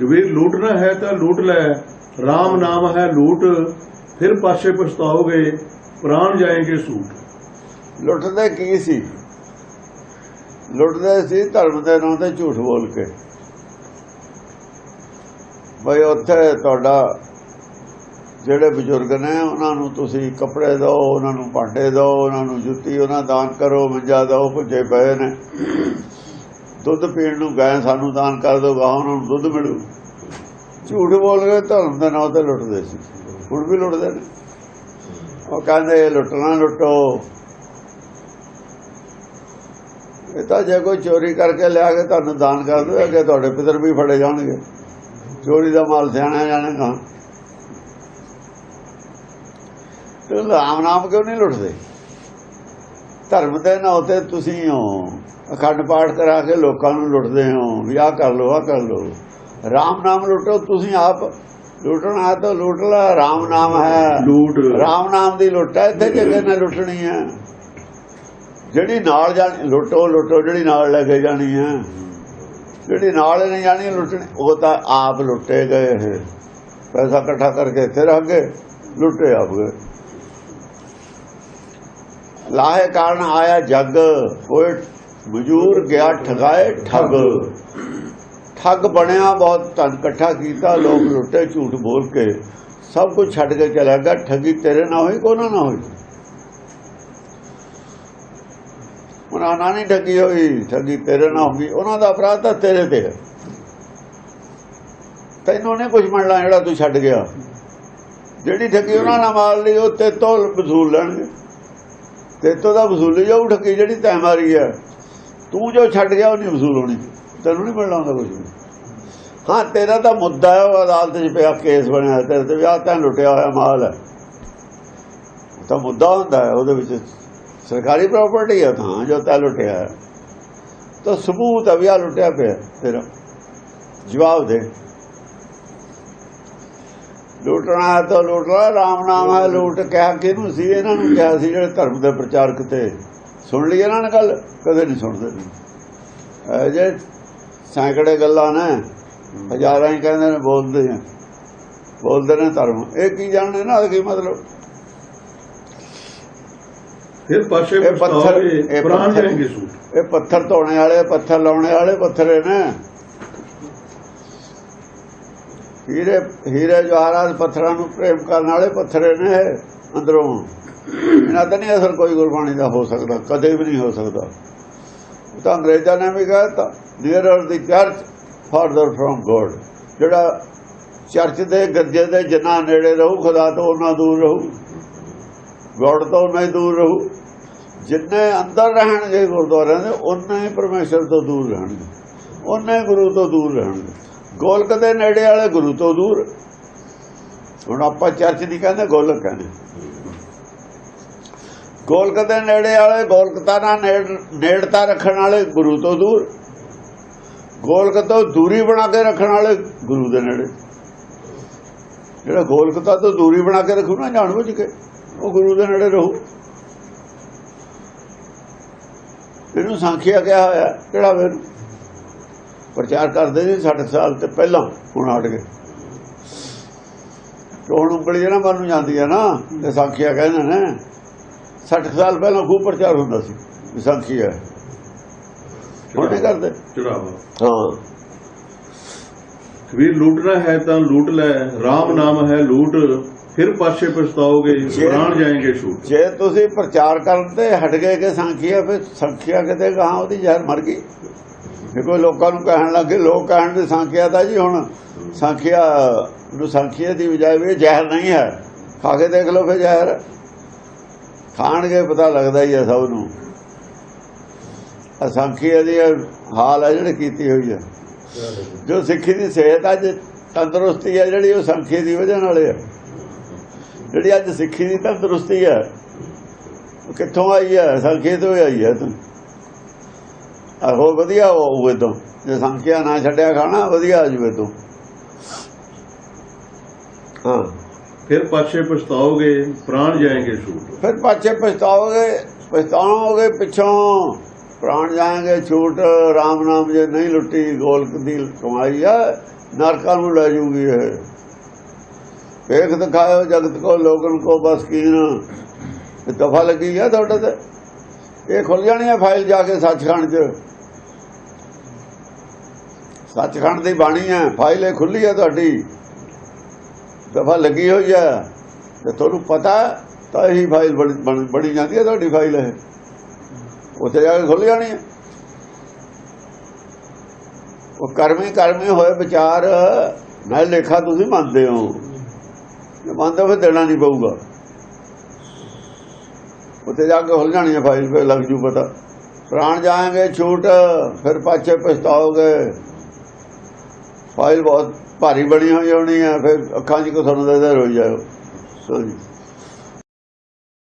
ਕਬੀਰ ਲੂਟਣਾ ਹੈ ਤਾਂ ਲੂਟ ਲੈ। RAM ਨਾਮ ਹੈ ਲੂਟ, ਫਿਰ ਪਾਛੇ ਪਛਤਾਓਗੇ, ਪ੍ਰਾਣ ਜਾਏਂਗੇ ਸੂਟ। ਲੁੱਟਦੇ ਕੀ ਸੀ? ਲੁੱਟਦੇ ਸੀ ਧਰਮ ਦੇ ਨਾਂ ਤੇ ਝੂਠ ਬੋਲ ਕੇ। ਬਈ ਉੱਥੇ ਤੁਹਾਡਾ ਜਿਹੜੇ ਬਜ਼ੁਰਗ ਨੇ, ਉਹਨਾਂ ਨੂੰ ਤੁਸੀਂ ਕੱਪੜੇ ਦਿਓ, ਉਹਨਾਂ ਨੂੰ ਭਾਂਡੇ ਦਿਓ, ਉਹਨਾਂ ਨੂੰ ਜੁੱਤੀ, ਉਹਨਾਂ ਦਾਨ ਕਰੋ, ਮੰਜਾ ਦਿਓ, ਭੁੱਜੇ ਪਏ ਨੇ। ਦੁੱਧ ਪੀਣ ਨੂੰ ਗਏ, ਸਾਨੂੰ ਦਾਨ ਕਰ ਦਿਓ ਗਾਂ ਉਹਨਾਂ ਨੂੰ ਦੁੱਧ ਮਿਲੂ। ਝੂਠ ਬੋਲ ਕੇ ਧਰਮ ਦੇ ਨਾਂ ਤੇ ਲੁੱਟਦੇ ਸੀ। ਹੁਣ ਵੀ ਲੁੱਟਦੇ ਨੇ। ਉਹ ਕਹਿੰਦੇ ਲੁੱਟਣਾ ਲੁੱਟੋ। ਇਹ ਤਾਂ ਜੇ ਕੋਈ ਚੋਰੀ ਕਰਕੇ ਲਿਆ ਕੇ ਤੁਹਾਨੂੰ ਦਾਨ ਕਰ ਦੇ ਅੱਗੇ ਤੁਹਾਡੇ ਪਿੱਤਰ ਵੀ ਫੜੇ ਜਾਣਗੇ। ਚੋਰੀ ਦਾ ਮਾਲ ਸਿਆਣਾ ਜਾਣੇਗਾ ਤੇ ਰਾਮ ਨਾਮ ਕਿਉਂ ਨਹੀਂ ਲੁੱਟਦੇ? ਧਰਮ ਦੇ ਨਾਂ ਤੇ ਤੁਸੀਂ ਹੋ। ਅਖੰਡ ਪਾਠ ਕਰਾ ਕੇ ਲੋਕਾਂ ਨੂੰ ਲੁੱਟਦੇ ਹੋ। ਵੀ ਆਹ ਕਰ ਲੋ ਆਹ ਕਰ ਲੋ ਰਾਮ ਨਾਮ ਲੁੱਟੋ ਤੁਸੀਂ ਆਪ ਲੁੱਟਣਾ ਹੈ ਤਾਂ ਲੁੱਟ ਲਾ। ਰਾਮ ਨਾਮ ਹੈ। ਲੂਟ। ਰਾਮ ਨਾਮ ਦੀ ਲੁੱਟ ਹੈ ਇੱਥੇ ਜਗ੍ਹਾ ਨਾ ਲੁੱਟਣੀ ਹੈ। ਜਿਹੜੀ ਨਾਲ ਜਾਣੀ ਲੁੱਟੋ ਲੁੱਟੋ ਜਿਹੜੀ ਨਾਲ ਲੈ ਕੇ ਜਾਣੀ ਹੈ। ਜਿਹੜੀ ਨਾਲ ਨਹੀਂ ਜਾਣੀ ਲੁੱਟਣੀ ਉਹ ਤਾਂ ਆਪ ਲੁੱਟੇ ਗਏ ਹੈ ਪੈਸਾ ਇਕੱਠਾ ਕਰਕੇ ਇੱਥੇ ਰੱਖ ਗਏ ਲੁੱਟੇ ਆਪ ਗਏ। ਲਾਹੇ ਕਾਰਨ ਆਇਆ ਜੱਗ ਹੋਏ ਮਜੂਰ ਗਿਆ ਠਗਾਏ ਠੱਗ। ਠੱਗ ਬਣਿਆ ਬਹੁਤ, ਧਨ ਇਕੱਠਾ ਕੀਤਾ, ਲੋਕ ਲੁੱਟੇ, ਝੂਠ ਬੋਲ ਕੇ। ਸਭ ਕੁਝ ਛੱਡ ਕੇ ਚਲਾ ਗਿਆ, ਠੱਗੀ ਤੇਰੇ ਨਾਲ ਹੋਈ ਕੋਨਾ ਨਾ ਹੋਈ? ਉਹਨਾਂ ਨਾਲ ਨਹੀਂ ਠੱਗੀ ਹੋਈ, ਠੱਗੀ ਤੇਰੇ ਨਾਲ ਹੋਈ ਉਹਨਾਂ ਦਾ ਅਪਰਾਧ ਤਾਂ ਤੇਰੇ ਤੇ ਹੈ। ਤੈਨੂੰ ਨੇ ਕੁਝ ਮੰਨਣਾ ਜਿਹੜਾ ਤੂੰ ਛੱਡ ਗਿਆ। ਜਿਹੜੀ ਠੱਗੀ ਉਹਨਾਂ ਨਾਲ ਮਾਰ ਲਈ, ਉਹ ਤੇ ਤੋਂ ਵਸੂਲ ਲੈਣਗੇ। ਤੇ ਤੋਂ ਦਾ ਵਸੂਲੀ ਜਾਊ ਠੱਕੀ ਜਿਹੜੀ ਤੈਂ ਮਾਰੀ ਹੈ ਤੂੰ ਜੋ ਛੱਡ ਗਿਆ ਉਹ ਨਹੀਂ ਵਸੂਲ ਹੋਣੀ। ਤੈਨੂੰ ਨਹੀਂ ਮਿਲਣਾ ਹੁੰਦਾ ਕੁਝ ਵੀ। ਹਾਂ, ਤੇਰਾ ਤਾਂ ਮੁੱਦਾ ਹੈ, ਉਹ ਅਦਾਲਤ 'ਚ ਪਿਆ ਕੇਸ ਬਣਿਆ, ਤੇਰੇ ਤੇ ਵਿਆਹ ਤਾਂ ਲੁੱਟਿਆ ਹੋਇਆ ਮਾਲ ਹੈ। ਤਾਂ ਮੁੱਦਾ ਹੁੰਦਾ ਹੈ, ਉਹਦੇ ਵਿੱਚ ਸਰਕਾਰੀ ਪ੍ਰਾਪਰਟੀ ਹੈ ਤਾਂ ਜੋ ਤਾਂ ਲੁੱਟਿਆ ਹੈ। ਤਾਂ ਸਬੂਤ ਹੈ ਵਿਆਹ ਲੁੱਟਿਆ ਪਿਆ ਤੇਰਾ। ਜਵਾਬ ਦੇ। ਲੁੱਟਣਾ ਹੈ ਤਾਂ ਲੁੱਟ ਲਾ ਰਾਮ ਨਾਮ ਹੈ ਲੁੱਟ ਕਿਹਾ ਕਿਹਨੂੰ ਸੀ ਇਹਨਾਂ ਨੂੰ ਕਿਹਾ ਸੀ ਜਿਹੜੇ ਧਰਮ ਦੇ ਪ੍ਰਚਾਰਕ ਤੇ ਸੁਣ ਲਈ ਇਹਨਾਂ ਨੇ ਗੱਲ ਕਦੇ ਨਹੀਂ ਸੁਣਦੇ। ਜੇ ਸੈਂਕੜੇ ਗੱਲਾਂ ਨੇ ਹਜ਼ਾਰਾਂ ਹੀ ਕਹਿੰਦੇ ਨੇ ਬੋਲਦੇ ਆ। ਬੋਲਦੇ ਨੇ ਧਰਮ। ਇਹ ਕੀ ਜਾਣਦੇ ਨਾ ਕੀ ਮਤਲਬ? ਫਿਰ ਇਹ ਪੱਥਰ- ਇਹ ਪ੍ਰਾਣ ਜਾਏਂਗੇ ਸੂਟ। ਇਹ ਪੱਥਰ ਧੋਣੇ ਵਾਲੇ ਪੱਥਰ ਲਾਉਣੇ ਵਾਲੇ ਪੱਥਰੇ ਨੇ। ਹੀਰੇ ਹੀਰੇ ਜਵਾਹਰਾਤ ਪੱਥਰਾਂ ਨੂੰ ਪ੍ਰੇਮ ਕਰਨ ਵਾਲੇ ਪੱਥਰੇ ਨੇ ਇਹ ਅੰਦਰੋਂ। ਇਹਨਾਂ ਦਾ ਨਹੀਂ ਅਸਰ ਕੋਈ ਗੁਰਬਾਣੀ ਦਾ ਹੋ ਸਕਦਾ, ਕਦੇ ਵੀ ਨਹੀਂ ਹੋ ਸਕਦਾ। ਤਾਂ ਅੰਗਰੇਜ਼ਾਂ ਨੇ ਵੀ ਕਹਿਤਾ nearer the church farther from God ਜਿਹੜਾ ਚਰਚ ਦੇ ਗੱਜੇ ਦੇ ਜਿੰਨਾ ਨੇੜੇ ਰਹੂ, ਖੁਦਾ ਤੋਂ ਉਹਨਾਂ ਦੂਰ ਰਹੂ ਗੋਡ ਤੋਂ ਉਹਨਾਂ ਹੀ ਦੂਰ ਰਹੂ। ਜਿੰਨੇ ਅੰਦਰ ਰਹਿਣਗੇ ਗੁਰਦੁਆਰਿਆਂ ਦੇ ਉਨੇ ਹੀ ਪਰਮੇਸ਼ਰ ਤੋਂ ਦੂਰ ਰਹਿਣਗੇ ਉਨੇ ਹੀ ਗੁਰੂ ਤੋਂ ਦੂਰ ਰਹਿਣਗੇ। ਗੋਲਕ ਦੇ ਨੇੜੇ ਵਾਲੇ ਗੁਰੂ ਤੋਂ ਦੂਰ। ਹੁਣ ਆਪਾਂ ਚਰਚ ਨਹੀਂ ਕਹਿੰਦੇ, ਗੋਲਕ ਕਹਿੰਦੇ। ਗੋਲਕ ਦੇ ਨੇੜੇ ਵਾਲੇ ਗੋਲਕਤਾ ਨਾਲ ਨੇੜ- ਨੇੜਤਾ ਰੱਖਣ ਵਾਲੇ ਗੁਰੂ ਤੋਂ ਦੂਰ। ਗੋਲਕ ਤੋਂ ਦੂਰੀ ਬਣਾ ਕੇ ਰੱਖਣ ਵਾਲੇ ਗੁਰੂ ਦੇ ਨੇੜੇ। ਜਿਹੜਾ ਗੋਲਕਤਾ ਤੋਂ ਦੂਰੀ ਬਣਾ ਕੇ ਰੱਖੂ ਨਾ ਜਾਣ ਬੁੱਝ ਕੇ, ਉਹ ਗੁਰੂ ਦੇ ਨੇੜੇ ਰਹੂ। ਇਹਨੂੰ ਸਾਂਖਿਆ ਕਿਹਾ ਹੋਇਆ, ਕਿਹੜਾ ਵੇ ਪ੍ਰਚਾਰ ਕਰਦੇ ਸੀ 60 ਸਾਲ ਤੇ ਪਹਿਲਾਂ ਹੁਣ ਹਟ ਗਏ। ਹੁਣ ਉਂਗਲੀ ਨਾ ਮਨ ਨੂੰ ਜਾਂਦੀ ਹੈ ਨਾ ਤੇ ਸਾਂਖਿਆ ਕਹਿੰਦੇ ਨੇ 60 ਸਾਲ ਪਹਿਲਾਂ ਖੂਬ ਪ੍ਰਚਾਰ ਹੁੰਦਾ ਸੀ ਵੀ ਸਾਂਖੀ ਹੈ। ਨਹੀਂ ਕਰਦੇ? ਚੜਾਵਾ। ਹਾਂ। ਕਬੀਰ ਲੂਟਣਾ ਹੈ ਤਾਂ ਲੂਟ ਲੈ RAM ਨਾਮ ਹੈ ਲੂਟ ਫਿਰ ਪਾਛੇ ਪਛਤਾਓਗੇ ਪ੍ਰਾਣ ਜਾਏਂਗੇ ਛੂਟ। ਜੇ ਤੁਸੀਂ ਪ੍ਰਚਾਰ ਕਰਨ ਤੇ ਹਟ ਗਏ ਕਿ ਸੰਖਿਆ ਫਿਰ ਸੰਖਿਆ ਕਿਤੇ ਗਾਂ ਉਹਦੀ ਜ਼ਹਿਰ ਮਰ ਗਈ? ਜੇ ਕੋਈ ਲੋਕਾਂ ਨੂੰ ਕਹਿਣ ਲੱਗੇ ਲੋਕ ਕਹਿਣ ਦੇ ਸੰਖਿਆ ਤਾਂ ਜੀ ਹੁਣ ਸੰਖਿਆ ਨੂੰ ਸੰਖਿਆ ਦੀ ਬਜਾਏ ਵੀ ਇਹ ਜ਼ਹਿਰ ਨਹੀਂ ਹੈ। ਖਾ ਕੇ ਦੇਖ ਲਓ ਫਿਰ ਜ਼ਹਿਰ। ਖਾਣਗੇ ਪਤਾ ਲੱਗਦਾ ਹੀ ਹੈ ਸਭ ਨੂੰ। ਅਸੰਖਿਆ ਦੀ ਹਾਲ ਹੈ ਜਿਹੜੀ ਕੀਤੀ ਹੋਈ ਹੈ। ਜੋ ਸਿੱਖੀ ਦੀ ਸਿਹਤ ਅੱਜ ਤੰਦਰੁਸਤੀ ਹੈ ਜਿਹੜੀ ਉਹ ਸੰਖਿਆ ਦੀ ਵਜ੍ਹਾ ਨਾਲ ਹੈ ਜਿਹੜੀ ਅੱਜ ਸਿੱਖੀ ਦੀ ਤੰਦਰੁਸਤੀ ਹੈ ਕਿੱਥੋਂ ਆਈ ਹੈ? ਸੰਖਿਆ ਤੋਂ ਆਈ ਹੈ ਤੂੰ। ਆਹੋ ਵਧੀਆ ਹੋਵੇ ਤੋਂ। ਜੇ ਸੰਖਿਆ ਨਾ ਛੱਡਿਆ ਖਾਣਾ ਵਧੀਆ ਆ ਜੂਵੇ ਤੂੰ। ਹਾਂ। ਫਿਰ ਪਾਛੇ ਪਛਤਾਓਗੇ ਪ੍ਰਾਣ ਜਾਏਂਗੇ ਛੂਟ। ਫਿਰ ਪਾਛੇ ਪਛਤਾਓਗੇ ਪਛਤਾਓਗੇ ਪਿੱਛੋਂ। ਪ੍ਰਾਣ ਜਾਣਗੇ ਛੂਟ RAM ਨਾਮ ਜੇ ਨਹੀਂ ਲੁੱਟੀ ਗੋਲਕ ਦੀ ਕਮਾਈ ਹੈ ਨਰਕਾਂ ਨੂੰ ਲੈ ਜੂਗੀ ਇਹ। ਵੇਖ ਦਿਖਾਇਓ ਜਗਤ ਕੋ ਲੋਕਨ ਕੋ ਬਸ ਕੀਨ। ਦਫਾ ਲੱਗੀ ਆ ਤੁਹਾਡੇ ਤੇ? ਇਹ ਖੁੱਲ ਜਾਣੀ ਹੈ ਫਾਈਲ ਜਾ ਕੇ ਸੱਚਖੰਡ 'ਚ? ਸੱਚਖੰਡ ਦੀ ਬਾਣੀ ਹੈ, ਫਾਈਲ ਇਹ ਖੁੱਲੀ ਹੈ ਤੁਹਾਡੀ। ਦਫਾ ਲੱਗੀ ਹੋਈ ਹੈ। ਤੇ ਤੁਹਾਨੂੰ ਪਤਾ ਤਾਂ ਇਹੀ ਫਾਈਲ ਬਣੀ ਜਾਂਦੀ ਹੈ ਤੁਹਾਡੀ ਫਾਈਲ ਇਹ। ਉੱਥੇ ਜਾ ਕੇ ਖੁੱਲ ਜਾਣੀ ਹੈ। ਉਹ ਕਰਮੀ ਕਰਮੀ ਹੋਏ ਵਿਚਾਰ ਮੈਂ ਲੇਖਾ ਤੁਸੀਂ ਮੰਨਦੇ ਹੋ। ਜੇ ਮੰਨਦੇ ਹੋ ਫਿਰ ਦੇਣਾ ਨਹੀਂ ਪਊਗਾ। ਉੱਥੇ ਜਾ ਕੇ ਖੁੱਲ ਜਾਣੀ ਹੈ ਫਾਈਲ, ਫਿਰ ਲੱਗ ਜੂ ਪਤਾ। ਪ੍ਰਾਣ ਜਾਏਂਗੇ, ਛੂਟ, ਫਿਰ ਪਾਛੇ ਪਛਤਾਓਗੇ। ਫਾਈਲ ਬਹੁਤ ਭਾਰੀ ਬਣੀ ਹੋਈ ਹੋਣੀ ਹੈ ਫਿਰ ਅੱਖਾਂ 'ਚ ਕੋ ਤੁਹਾਨੂੰ ਨਜ਼ਰ ਹੋ ਜਾਓ ਹਾਂਜੀ